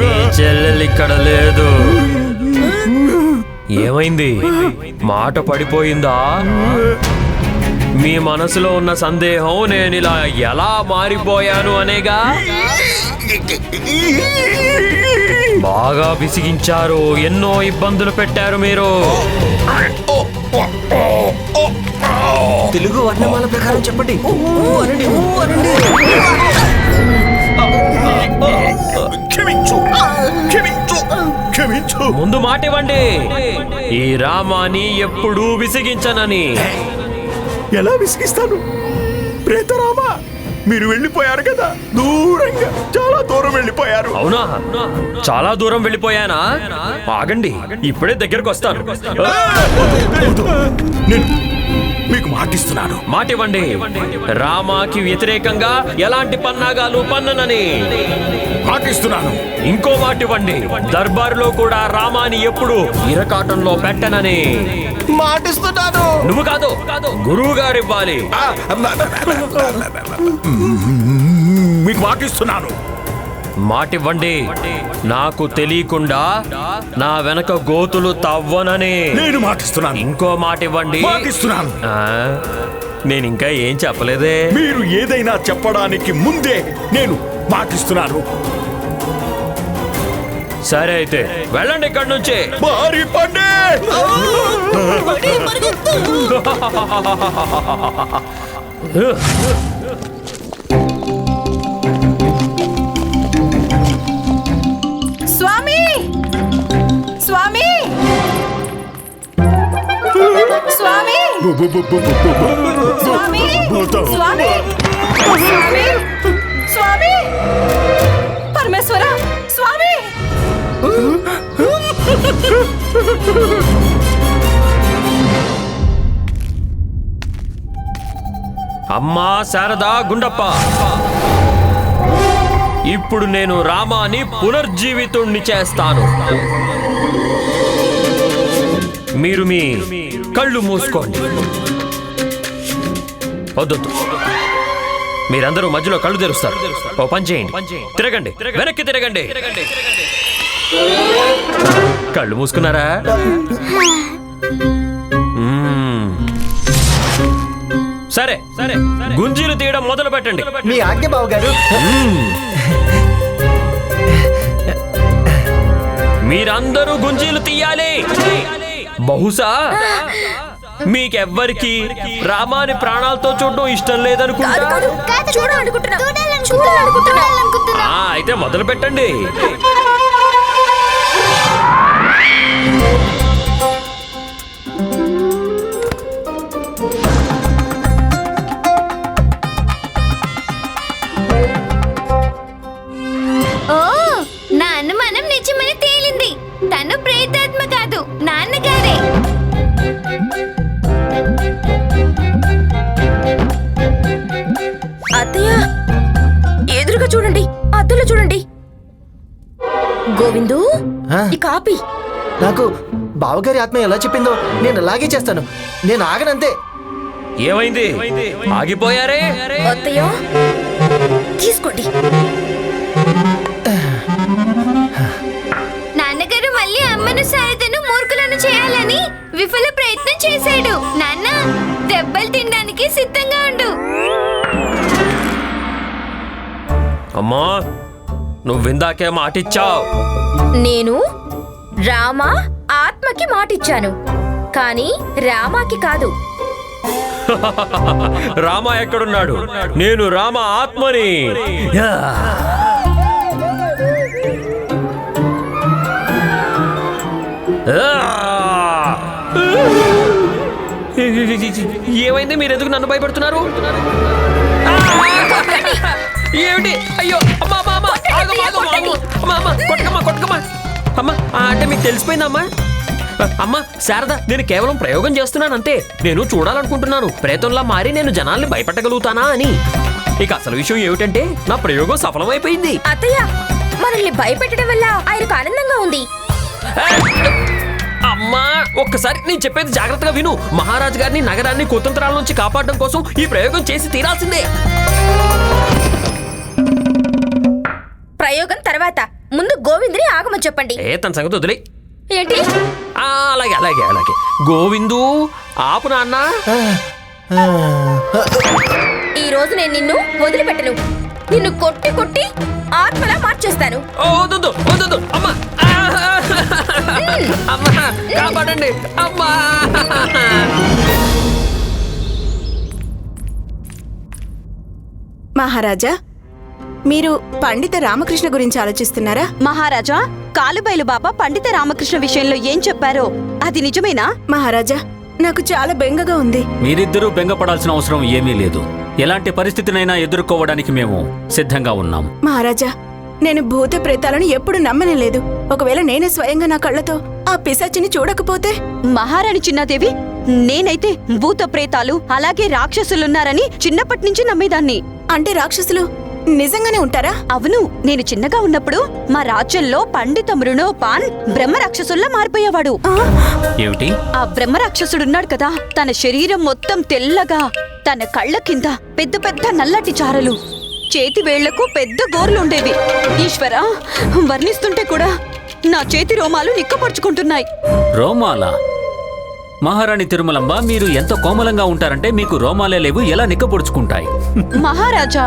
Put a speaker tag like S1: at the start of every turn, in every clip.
S1: నీ చెల్లెలు ఇక్కడ లేదు. ఏమైంది? మాట పడిపోయిందా? మీ మనసులో ఉన్న సందేహం నేను ఇలా ఎలా మారిపోయాను అనేగా? బాగా విసిగించారు. ఎన్నో ఇబ్బందులు పెట్టారు మీరు.
S2: తెలుగు వర్ణమాల ప్రకారం చెప్పండి.
S1: ముందు మాట ఇవ్వండి. ఈ రామాని ఎప్పుడూ విసిగించనని.
S3: ఎలా విసిగిస్తాను? ప్రేతరామా మీరు వెళ్ళిపోయారు కదా? దూరంగా. చాలా దూరం వెళ్ళిపోయారు.
S1: అవునా? చాలా దూరం వెళ్ళిపోయానా? ఆగండి. ఇప్పుడే దగ్గరకు వస్తాను.
S3: మీకు మాటిస్తున్నాను.
S1: మాట ఇవ్వండి రామాకి వ్యతిరేకంగా ఎలాంటి పన్నాగాలు పన్ననని?
S3: మాటిస్తున్నాను
S1: ఇంకో మాట ఇవ్వండి. దర్బారులో కూడా రామాని ఎప్పుడు ఇరకాటంలో పెట్టనని.
S2: మాటిస్తున్నాను.
S1: నువ్వు కాదు గురువు గారు ఇవ్వాలి.
S3: మీకు మాటిస్తున్నాను.
S1: మాట ఇవ్వండి. నాకు తెలియకుండా నా వెనక గోతులు తవ్వనని.
S3: నేను మాటిస్తున్నాను.
S1: ఇంకో మాట ఇవ్వండి.
S3: మాటిస్తున్నాను.
S1: నేను ఇంకా ఏం చెప్పలేదే?
S3: మీరు ఏదైనా చెప్పడానికి ముందే నేను మాటిస్తున్నాను.
S1: సరే అయితే వెళ్ళండి ఇక్కడి నుంచి.
S3: మారి పండే.
S4: స్వామి! స్వామి! స్వామి! స్వామి! స్వామి! స్వామి! స్వామి! పరమేశ్వర!
S1: అమ్మా శారదా గుండప్ప. ఇప్పుడు నేను రామాని పునర్జీవితుణ్ణి చేస్తాను. మీరు మీ కళ్ళు మూసుకోండి. వద్దొద్దు. మీరందరూ మధ్యలో కళ్ళు తెరుస్తారు. ఓ పని చేయండి. తిరగండి. వెనక్కి తిరగండి. కళ్ళు మూసుకున్నారా. సరే సరే గుంజీలు తీయడం మొదలు పెట్టండి.
S2: మీ ఆజ్ఞ బావ గారు
S1: మీరందరూ గుంజీలు తీయాలి. బహుశా మీకెవ్వరికి రామాని ప్రాణాలతో చూడడం ఇష్టం లేదనుకుంటా. అయితే మొదలు పెట్టండి.
S5: ఓ నా అనుమానం నిజమని తేలింది. తను ప్రేతాత్మ కాదు నాన్నగారే.
S4: అత్తయ్య ఎదురుగా చూడండి అద్దలో చూడండి. గోవిందు
S2: ఆ?
S4: ఈ కాపీ.
S2: నాకు బావగారి ఆత్మ ఎలా చెప్పిందో నేను అలాగే చేస్తాను. నేను ఆగనంతే.
S1: ఏమైంది? ఆగిపోయారే?
S4: అత్తయ్య తీసుకోండి.
S5: నాన్నగారు మళ్ళీ అమ్మను శారదను మూర్ఖులను చేయాలని విఫల ప్రయత్నం చేశాడు. నాన్న దెబ్బలు తినడానికి సిద్ధంగా ఉండు.
S1: అమ్మా నువ్విందాకే మాటిచ్చావు.
S4: నేను రామ ఆత్మకి మాటిచ్చాను. కానీ రామాకి కాదు.
S1: రామ ఎక్కడున్నాడు? నేను రామ ఆత్మని! ఏమైంది? మీరు ఎందుకు నన్ను భయపడుతున్నారు! ఏమిటి? అయ్యో అమ్మా. కొట్టకమ్మా కొట్టకమ్మా. అమ్మా అంటే మీకు తెలిసిపోయిందమ్మా. అమ్మా శారద నేను కేవలం ప్రయోగం చేస్తున్నాను అంతే నేను చూడాలనుకుంటున్నాను. ప్రేతంలా మారి నేను జనాల్ని భయపెట్టగలుగుతానా అని. ఇక అసలు విషయం ఏమిటంటే నా ప్రయోగం సఫలమైపోయింది.
S4: అత్తయ్య మనల్ని భయపెట్టడం వల్ల ఆయనకు ఆనందంగా ఉంది.
S1: అమ్మా ఒక్కసారి నేను చెప్పేది జాగ్రత్తగా విను. మహారాజు గారిని నగరాన్ని కుతంత్రాల నుంచి కాపాడడం కోసం ఈ ప్రయోగం చేసి తీరాల్సిందే.
S4: ప్రయోగం తర్వాత. ముందు గోవిందుని ఆగమని చెప్పండి.
S1: ఏ తన సంగతి వదిలే.
S4: ఏంటి?
S1: అలాగే అలాగే అలాగే. గోవిందు ఆపు నాన్న.
S4: ఈ రోజు నేను నిన్ను వదిలిపెట్టను. నిన్ను కొట్టి కొట్టి ఆత్మలా మార్చేస్తాను.
S1: కాపాడండి. అమ్మా.
S6: మహారాజా మీరు పండిత రామకృష్ణ గురించి ఆలోచిస్తున్నారా?
S7: మహారాజా కాలుబైలు బాబా పండిత రామకృష్ణ విషయంలో ఏం చెప్పారో? అది నిజమేనా?
S6: మహారాజా నాకు చాలా బెంగగా ఉంది.
S8: మీరిద్దరూ బెంగపడాల్సిన అవసరం ఏమీ లేదు. ఎలాంటి పరిస్థితినైనా ఎదుర్కోవడానికి మేము సిద్ధంగా ఉన్నాం.
S6: మహారాజా నేను భూత ప్రేతాలను ఎప్పుడు నమ్మనేలేదు. ఒకవేళ నేనే స్వయంగా నా కళ్ళతో ఆ పిశాచిని చూడకపోతే?
S7: మహారాణి చిన్నాదేవి నేనైతే భూత ప్రేతాలు అలాగే రాక్షసులున్నారని చిన్నప్పటి నుంచి నమ్మేదాన్ని.
S6: అంటే రాక్షసులు నిజంగానే ఉంటారా?
S7: అవును నేను చిన్నగా ఉన్నప్పుడు మా రాజ్యంలో పండిత మృణోపాన్ బ్రహ్మ రాక్షసుల్లా మారిపోయేవాడు
S8: ఏమిటి?
S7: ఆ బ్రహ్మ రాక్షసుడున్నాడు కదా తన శరీరం మొత్తం తెల్లగా తన కళ్ళ కింద పెద్ద పెద్ద నల్లటి చారలు. చేతి వేళ్ళకు పెద్ద గోర్లుండేవి ఈశ్వరా వర్ణిస్తుంటే కూడా నా చేతి రోమాలు నిక్కపరుచుకుంటున్నాయి.
S8: రోమాల? మహారాణి తిరుమలంబ మీరు ఎంత కోమలంగా ఉంటారంటే మీకు రోమాలే లేవు ఎలా నిక్కపొడుచుకుంటాయి?
S7: మహారాజా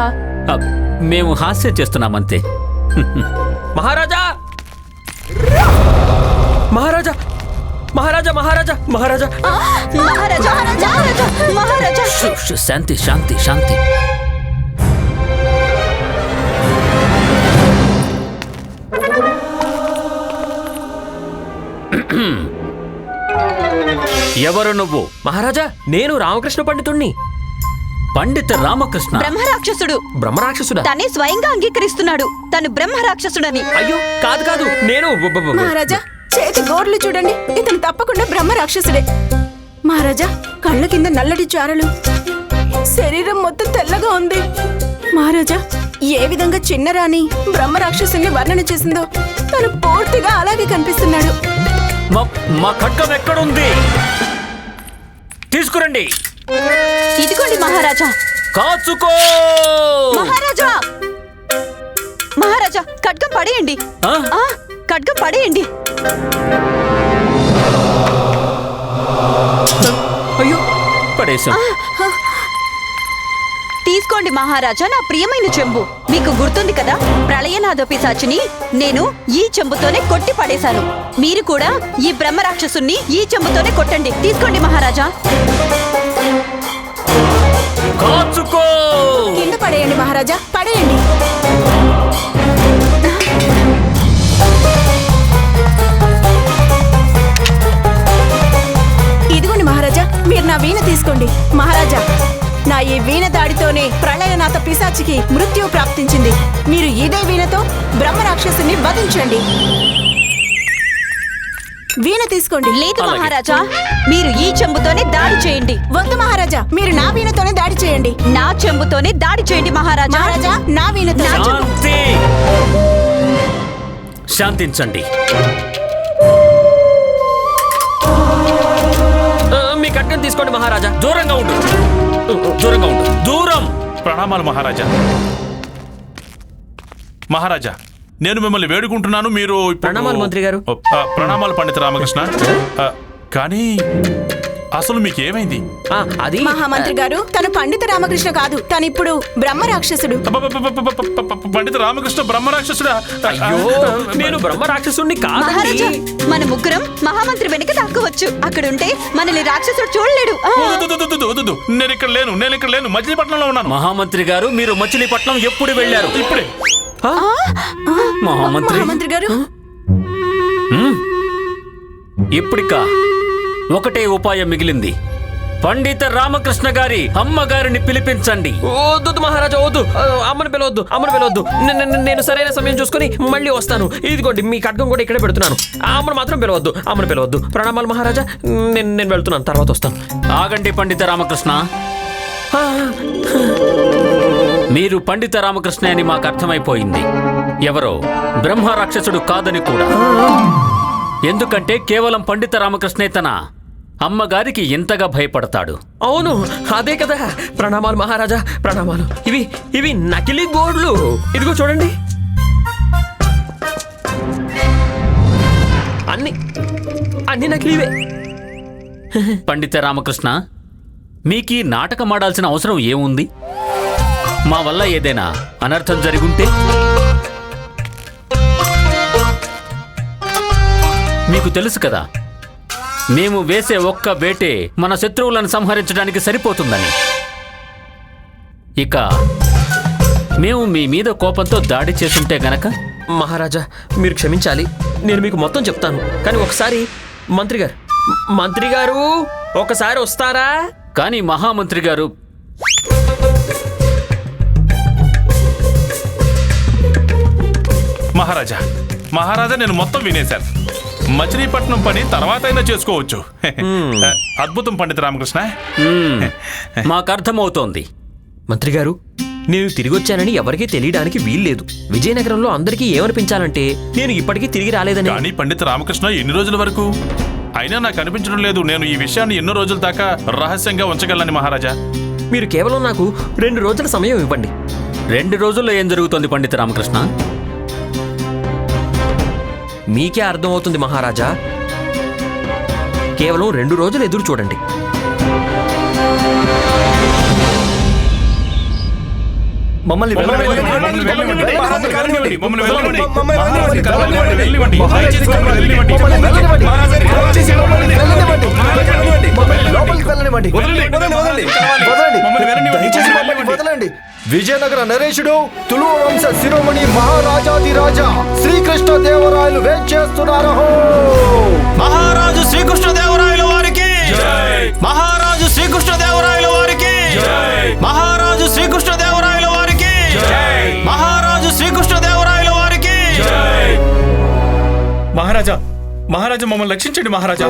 S8: మేము హాస్యం చేస్తున్నామంతే.
S1: మహారాజా! మహారాజా! మహారాజా మహారాజా మహారాజా!
S8: శాంతి శాంతి శాంతి. ఎవరు నువ్వు?
S1: మహారాజా నేను రామకృష్ణ పండితుణ్ణి.
S8: పండిత రామకృష్ణ.
S7: బ్రహ్మ రాక్షసుడు
S1: బ్రహ్మరాక్షసుడా?
S7: తనే స్వయంగా అంగీకరిస్తున్నాడు. తను బ్రహ్మ రాక్షసుడని
S1: అయ్యో కాదు కాదు నేను
S6: మహారాజా చేతి గోర్లు చూడండి. ఇతను తప్పకుండా బ్రహ్మ రాక్షసుడే మహారాజా కళ్ళ కింద నల్లటి చారలు. శరీరం మొత్తం తెల్లగా ఉంది. మహారాజా ఏ విధంగా చిన్నరాణి బ్రహ్మ రాక్షసుని వర్ణన చేసిందో తను పూర్తిగా అలాగే కనిపిస్తున్నాడు.
S8: మా మా ఖడ్గం ఎక్కడుంది? తీసుకురండి.
S7: ఇదిగోండి మహారాజా.
S8: కాచుకో!
S7: మహారాజా! మహారాజా ఖడ్గం పడేయండి.
S8: ఆ?
S7: ఆ ఖడ్గం పడేయండి.
S1: అయ్యో
S8: పడేశాం.
S7: తీసుకోండి మహారాజా నా ప్రియమైన చెంబు. మీకు గుర్తుంది కదా ప్రళయనాథ పిశాచిని నేను ఈ చెంబుతోనే కొట్టి పడేశాను. మీరు కూడా ఈ బ్రహ్మ రాక్షసుని ఈ చెంబుతోనే కొట్టండి. తీసుకోండి మహారాజా.
S8: కాచుకో!
S6: కింద పడేయండి మహారాజా పడేయండి. ఇదిగోండి మహారాజా మీరు నా వీణ తీసుకోండి. మహారాజా నా ఈ వీణ దాడితోనే ప్రళయనాథ పిశాచికి మృత్యు ప్రాప్తించింది. మీరు ఇదే వీణతో బ్రహ్మ రాక్షసుని వధించండి. వీణ తీసుకోండి.
S7: లేదు
S8: అలాగే.
S7: మహారాజా. మీరు ఈ చెంబుతోనే దాడి చేయండి.
S6: వద్దు మహారాజా మీరు నా వీణతోనే దాడి చేయండి.
S7: నా చెంబుతోనే దాడి చేయండి మహారాజా.
S6: మహారాజా నా వీణతో
S8: శాంతి! శాంతించండి.
S1: ఆ, మీ కట్నం తీసుకోండి మహారాజా.
S8: దూరంగా ఉండు. దూరంగా ఉండు. దూరం.
S9: ప్రణామాలు మహారాజా. మహారాజా నేను మిమ్మల్ని వేడుకుంటున్నాను మీరు ఇప్పుడు-
S1: ప్రణామాలు, మంత్రి గారు.
S9: ఆ, ప్రణామాలు పండిత రామకృష్ణ. ఆ, కానీ అసలు మీకు ఏమైంది?
S1: ఆ, అది
S6: మహామంత్రి గారు తను పండిత రామకృష్ణ కాదు తను ఇప్పుడు బ్రహ్మ రాక్షసుడు.
S9: అబ్బబ్బబ్బబ్బబ్బబ్బబ్బ, పండిత రామకృష్ణ బ్రహ్మరాక్షసుడా
S1: అయ్యో నేను బ్రహ్మ రాక్షసుణ్ణి
S7: మహారాజా
S1: కాదండి
S7: మన ముగ్గురం మహామంత్రి వెనక దాక్కోవచ్చు. అక్కడుంటే మనల్ని రాక్షసుడు చూడలేడు. ఆ.
S9: వద్దు, వద్దు, వద్దు, వద్దు, వద్దు. నేను ఇక్కడ లేను నేను ఇక్కడ లేను. మచిలీపట్నంలో ఉన్నాను.
S8: మహామంత్రి గారు మీరు మచిలీపట్నం ఎప్పుడు వెళ్ళారు?
S9: ఇప్పుడే.
S8: మహామంత్రి?
S6: గారు?
S8: హ్మ్? ఇప్పుడిక ఒకటే ఉపాయం మిగిలింది. పండిత రామకృష్ణ గారి అమ్మగారిని పిలిపించండి.
S1: వద్దు మహారాజా వద్దు. అమ్మని పిలవద్దు అమ్మని పిలవద్దు. నేను సరైన సమయం చూసుకొని మళ్ళీ వస్తాను. ఇదిగోండి మీ ఖడ్గం కూడా ఇక్కడే పెడుతున్నాను. అమ్మను మాత్రం పిలవద్దు అమ్మని పిలవద్దు. ప్రణామాలు మహారాజా. నేను నేను వెళ్తున్నాను తర్వాత వస్తాను.
S8: ఆగండి పండిత రామకృష్ణ. మీరు పండిత రామకృష్ణ అని మాకు అర్థమైపోయింది. ఎవరో? బ్రహ్మ రాక్షసుడు కాదని కూడా. ఎందుకంటే కేవలం పండిత రామకృష్ణే తన అమ్మగారికి ఎంతగా భయపడతాడు.
S1: అవును అదే కదా. ప్రణామాలు మహారాజా ప్రణామాలు. ఇవి ఇవి నకిలీ గోడ్లు. ఇదిగో చూడండి. అన్ని అన్ని నకిలీవే.
S8: పండిత రామకృష్ణ మీకు నాటకం ఆడాల్సిన అవసరం ఏముంది? మా వల్ల ఏదైనా అనర్థం జరుగుంటే? మీకు తెలుసు కదా మేము వేసే ఒక్క వేటే మన శత్రువులను సంహరించడానికి సరిపోతుందని. ఇక మేము మీ మీద కోపంతో దాడి చేసుంటే గనక?
S1: మహారాజా మీరు క్షమించాలి. నేను మీకు మొత్తం చెప్తాను. కానీ ఒకసారి మంత్రి గారు మంత్రి గారు ఒకసారి వస్తారా?
S8: కానీ మహామంత్రి గారు
S9: మహారాజా మహారాజా నేను మొత్తం వినేశాను. మచిలీపట్నం పని తర్వాత అయినా చేసుకోవచ్చు అద్భుతం పండిత రామకృష్ణ.
S8: మ్మ్, మాకు అర్థమవుతోంది
S1: మంత్రి గారు నేను తిరిగి వచ్చానని ఎవరికీ తెలియడానికి వీల్లేదు. విజయనగరంలో అందరికీ ఏమనిపించాలంటే నేను ఇప్పటికీ తిరిగి రాలేదని
S9: కానీ పండిత రామకృష్ణ ఎన్ని రోజుల వరకు? అయినా నాకు అనిపించడం లేదు. నేను ఈ విషయాన్ని ఎన్నో రోజుల దాకా రహస్యంగా ఉంచగలని మహారాజా.
S1: మీరు కేవలం నాకు రెండు రోజుల సమయం ఇవ్వండి.
S8: రెండు రోజుల్లో ఏం జరుగుతోంది పండిత రామకృష్ణ?
S1: మీకే అర్థమవుతుంది మహారాజా కేవలం రెండు రోజులు ఎదురు చూడండి
S10: మమ్మల్ని.
S9: వదలండి.
S10: విజయనగర నరేషుడు తులువ వంశ శిరోమణి మహారాజాది రాజా శ్రీకృష్ణ దేవరాయలు వేంచేస్తున్నారు
S11: మహారాజు శ్రీకృష్ణదేవరాయల వారికి. మహారాజు శ్రీకృష్ణదేవరాయల వారికి. మహారాజు శ్రీకృష్ణదేవరాయల వారికి. మహారాజు శ్రీకృష్ణదేవరాయల వారికి.
S12: మహారాజా మహారాజా మమ్మల్ని రక్షించండి మహారాజా.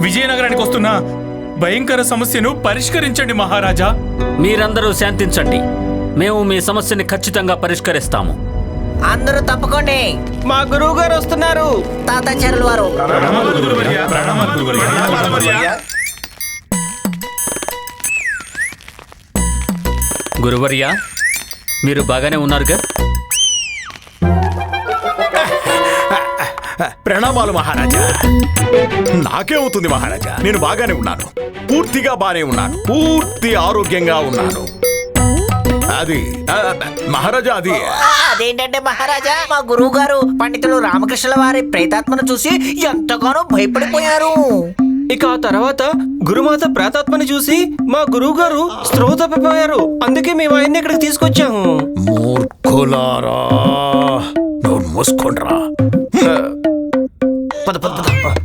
S12: విజయనగరానికి వస్తున్న భయంకర సమస్యను పరిష్కరించండి మహారాజా.
S8: మీరందరూ శాంతించండి. మేము మీ సమస్యని ఖచ్చితంగా పరిష్కరిస్తాము.
S11: అందరూ తప్పుకోండి.
S1: మా గురువు గారు వస్తున్నారు
S11: తాతాచారుల వారు.
S9: గురువర్య.
S8: మీరు బాగానే ఉన్నారుగా
S3: ప్రణామాలు మహారాజా. నాకేమవుతుంది మహారాజా. నేను బాగానే ఉన్నాను. పూర్తిగా బానే ఉన్నాను. పూర్తి ఆరోగ్యంగా ఉన్నాను. అది ఆ, మహారాజా అది.
S11: అదేంటంటే మహారాజా మా గురువు గారు పండితులు రామకృష్ణుల వారి ప్రేతాత్మను చూసి ఎంతగానో భయపడిపోయారు.
S1: ఇక ఆ తర్వాత గురుమాత ప్రేతాత్మని చూసి మా గురువు గారు స్త్రోవ తప్పిపోయారు. అందుకే మేము ఆయన్ని ఇక్కడికి తీసుకొచ్చాము.
S3: మూర్ఖులారా నువ్వు మూసుకోండ్రా.
S1: పద పద పద.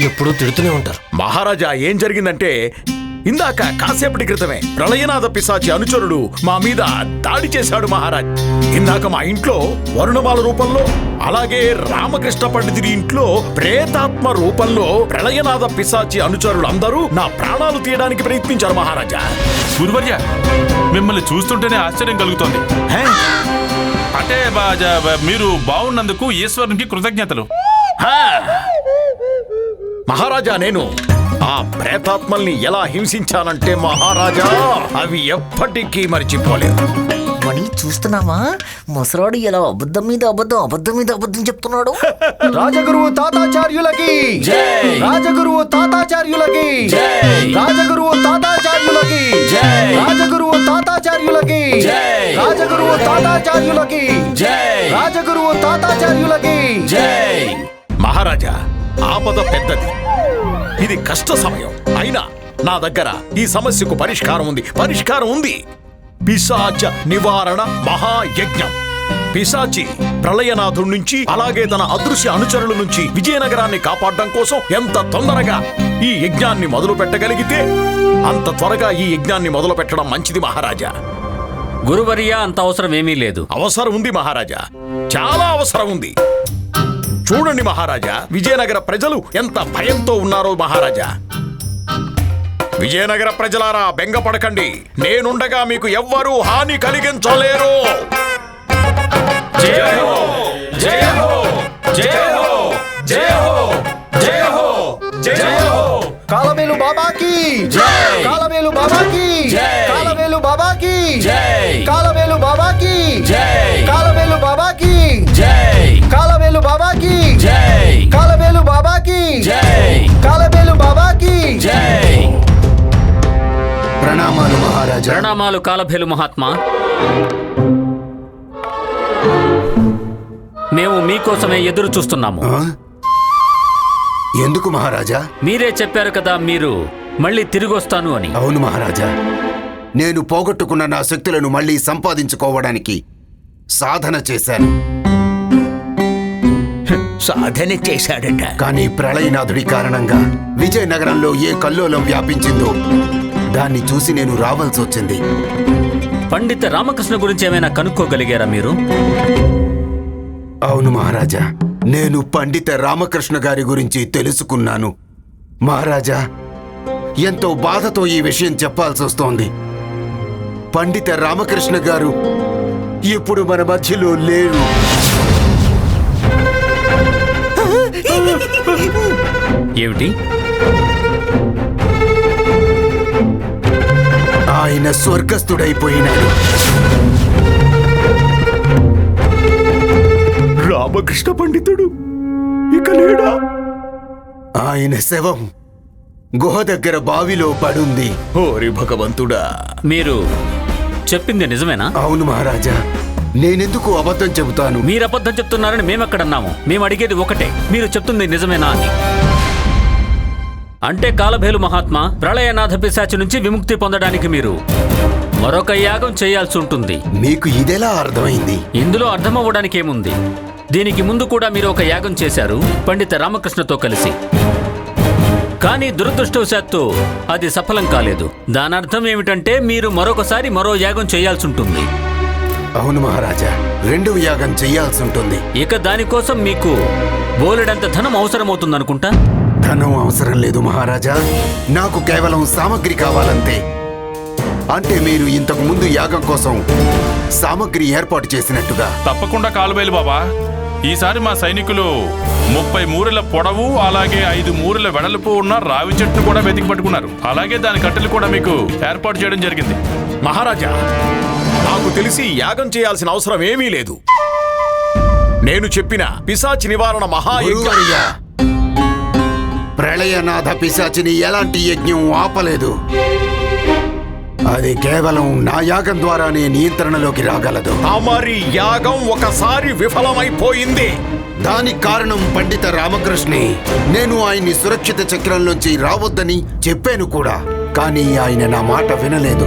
S1: ఎప్పుడూ తిడుతూనే ఉంటారు.
S3: మహారాజా ఏం జరిగిందంటే ఇందాక కాసేపటి క్రితమే ప్రళయనాథ పిశాచి అనుచరుడు మా మీద దాడి చేశాడు మహారాజ్ ఇందాక మా ఇంట్లో వరుణమాల రూపంలో అలాగే రామకృష్ణ పండితుడి ఇంట్లో ప్రేతాత్మ రూపంలో ప్రళయనాథ పిశాచి అనుచరులు అందరూ నా ప్రాణాలు తీయడానికి ప్రయత్నించారు మహారాజా
S9: గురువర్య మిమ్మల్ని చూస్తుంటేనే ఆశ్చర్యం కలుగుతోంది? అంటే మీరు బాగున్నందుకు ఈశ్వరునికి కృతజ్ఞతలు
S3: హా! మహారాజా నేను ఆ ప్రేతాత్మల్ని ఎలా హింసించానంటే మహారాజా అవి ఎప్పటికీ మర్చిపోలేవు.
S11: మణి చూస్తున్నావా? ముసరాడు ఎలా అబద్ధం మీద అబద్ధం అబద్ధం మీద అబద్ధం చెప్తున్నాడు?
S10: రాజగురువు తాతాచార్యులకి! రాజగురువు తాతాచార్యులకి! రాజగురువు తాతాచార్యులకి! రాజగురువు తాతాచార్యులకి! రాజగురువు తాతాచార్యులకి! రాజగురువు తాతాచార్యులకి!
S3: మహారాజా ఆపద పెద్దది. ఇది కష్ట సమయం. అయినా నా దగ్గర ఈ సమస్యకు పరిష్కారం ఉంది. పరిష్కారం ఉంది. పిశాచ నివారణ మహాయజ్ఞం. పిశాచి ప్రళయనాథుడి నుంచి అలాగే తన అదృశ్య అనుచరుల నుంచి విజయనగరాన్ని కాపాడడం కోసం ఎంత తొందరగా ఈ యజ్ఞాన్ని మొదలు పెట్టగలిగితే అంత త్వరగా ఈ యజ్ఞాన్ని మొదలు పెట్టడం మంచిది మహారాజా.
S8: గురువర్య అంత అవసరం ఏమీ లేదు.
S3: అవసరం ఉంది మహారాజా. చాలా అవసరం ఉంది. చూడండి మహారాజా విజయనగర ప్రజలు ఎంత భయంతో ఉన్నారో మహారాజా. విజయనగర ప్రజలారా బెంగపడకండి నేనుండగా మీకు ఎవ్వరూ హాని కలిగించలేరు.
S10: కాలమేలు బాబాకి కాలమేలు బాబాకి కాలమేలు బాబాకి కాలమేలు బాబాకి కాలమేలు బాబాకి. కాలమేలు బాబాకి
S8: జై.
S2: కాలబేలు బాబాకి
S8: జై.
S2: కాలబేలు బాబాకి
S8: జై.
S2: ప్రణామాలు మహారాజా.
S8: ప్రణామాలు కాలభేలు మహాత్మా. మేము మీకోసమే ఎదురు చూస్తున్నాము.
S2: ఆ? ఎందుకు మహారాజా?
S8: మీరే చెప్పారు కదా మీరు మళ్ళీ తిరిగి వస్తాను అని.
S2: అవును మహారాజా. నేను పోగొట్టుకున్న నా శక్తులను మళ్ళీ సంపాదించుకోవడానికి సాధన చేశాను.
S3: సాధన చేశాడట.
S2: కానీ ప్రళయనాథుడి కారణంగా విజయనగరంలో ఏ కల్లోలం వ్యాపించిందో దాన్ని చూసి నేను రావాల్సి వచ్చింది.
S8: పండిత రామకృష్ణ గురించి ఏమైనా కనుక్కోగలిగారా మీరు?
S2: అవును మహారాజా నేను పండిత రామకృష్ణ గారి గురించి తెలుసుకున్నాను. మహారాజా ఎంతో బాధతో ఈ విషయం చెప్పాల్సి వస్తోంది పండిత రామకృష్ణ గారు ఇప్పుడు మన మధ్యలో లేరు.
S8: ఏమిటి?
S2: ఆయన స్వర్గస్థుడైపోయినాడు.
S3: రామకృష్ణ పండితుడు ఇక లేడా?
S2: ఆయన శవం గుహ దగ్గర బావిలో పడుంది.
S3: ఓరి భగవంతుడా.
S8: మీరు చెప్పింది నిజమేనా?
S2: అవును మహారాజా. నేనెందుకు అబద్ధం చెబుతాను?
S8: మీరు అబద్ధం చెప్తున్నారని మేమెక్కడన్నాము? మేము అడిగేది ఒకటే. మీరు చెప్తుంది నిజమేనా అని. అంటే కాలభేలు మహాత్మా ప్రళయనాథ పిశాచి నుంచి విముక్తి పొందడానికి మీరు మరొక యాగం చేయాల్సి ఉంటుంది.
S2: మీకు ఇదెలా అర్థమైంది?
S8: ఇందులో అర్థమవ్వడానికి ఏముంది దీనికి ముందు కూడా మీరు ఒక యాగం చేశారు పండిత రామకృష్ణతో కలిసి. కానీ దురదృష్టవశాత్తు అది సఫలం కాలేదు. దాని అర్థం ఏమిటంటే మీరు మరొకసారి మరో యాగం చేయాల్సి ఉంటుంది
S2: అవును మహారాజా రెండవ యాగం చెయ్యాల్సి ఉంటుంది
S8: ఇక దానికోసం మీకు బోలెడంత ధనం అవసరమవుతుందనుకుంటా?
S2: ధనం అవసరం లేదు మహారాజా నాకు కేవలం సామగ్రి కావాలంతే. అంటే మీరు ఇంతకు ముందు యాగం కోసం సామగ్రి ఏర్పాటు చేసినట్టుగా.
S9: తప్పకుండా కాలుబేలు బాబా. ఈసారి మా సైనికులు ముప్పై మూరెల పొడవు అలాగే ఐదు మూరెల వెడల్పు ఉన్న రావి చెట్టును కూడా వెతికి పట్టుకున్నారు. అలాగే దాని కట్టెలు కూడా మీకు ఏర్పాటు చేయడం జరిగింది.
S3: మహారాజా నాకు తెలిసి యాగం చేయాల్సిన అవసరం ఏమీ లేదు. నేను చెప్పిన పిశాచి నివారణ మహాయజ్ఞం
S2: ప్రళయనాథ పిశాచిని ఎలాంటి యజ్ఞం ఆపలేదు. అది కేవలం నా యాగం ద్వారానే నియంత్రణలోకి రాగలదు.
S3: తమరి యాగం ఒకసారి విఫలమైపోయింది.
S2: దానికి కారణం పండిత రామకృష్ణే. నేను ఆయన్ని సురక్షిత చక్రంలోంచి రావద్దని చెప్పాను కూడా. కానీ ఆయన నా మాట వినలేదు.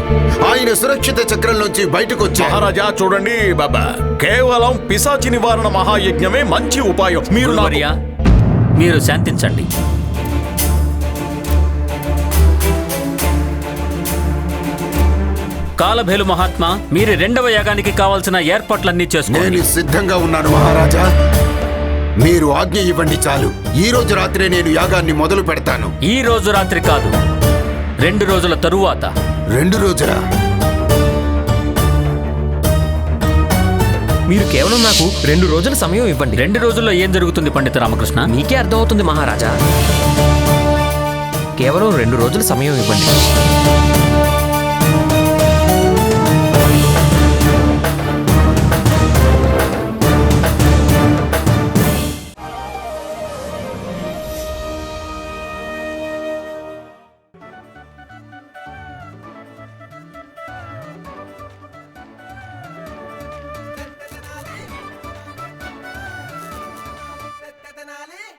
S2: ఆయన సురక్షిత చక్రంలోంచి బయటకు వచ్చారు
S3: మహారాజా చూడండి బాబా. కేవలం పిశాచి నివారణ మహాయజ్ఞమే మంచి ఉపాయం. మీరు
S8: మీరు శాంతించండి. కాలభేలు మహాత్మా మీరు రెండవ యాగానికి కావాల్సిన ఏర్పాట్లన్నీ చేసుకోండి.
S2: నేను సిద్ధంగా ఉన్నాను మహారాజా. మీరు ఆజ్ఞ ఇవ్వండి చాలు. ఈ రోజు రాత్రే నేను యాగాన్ని మొదలు పెడతాను.
S8: ఈ రోజు రాత్రి కాదు. రెండు రోజుల తరువాత.
S2: రెండు రోజుల
S1: మీరు కేవలం నాకు రెండు రోజుల సమయం ఇవ్వండి.
S8: రెండు రోజుల్లో ఏం జరుగుతుంది పండిత రామకృష్ణ?
S1: మీకే అర్థమవుతుంది మహారాజా. కేవలం రెండు రోజుల సమయం ఇవ్వండి.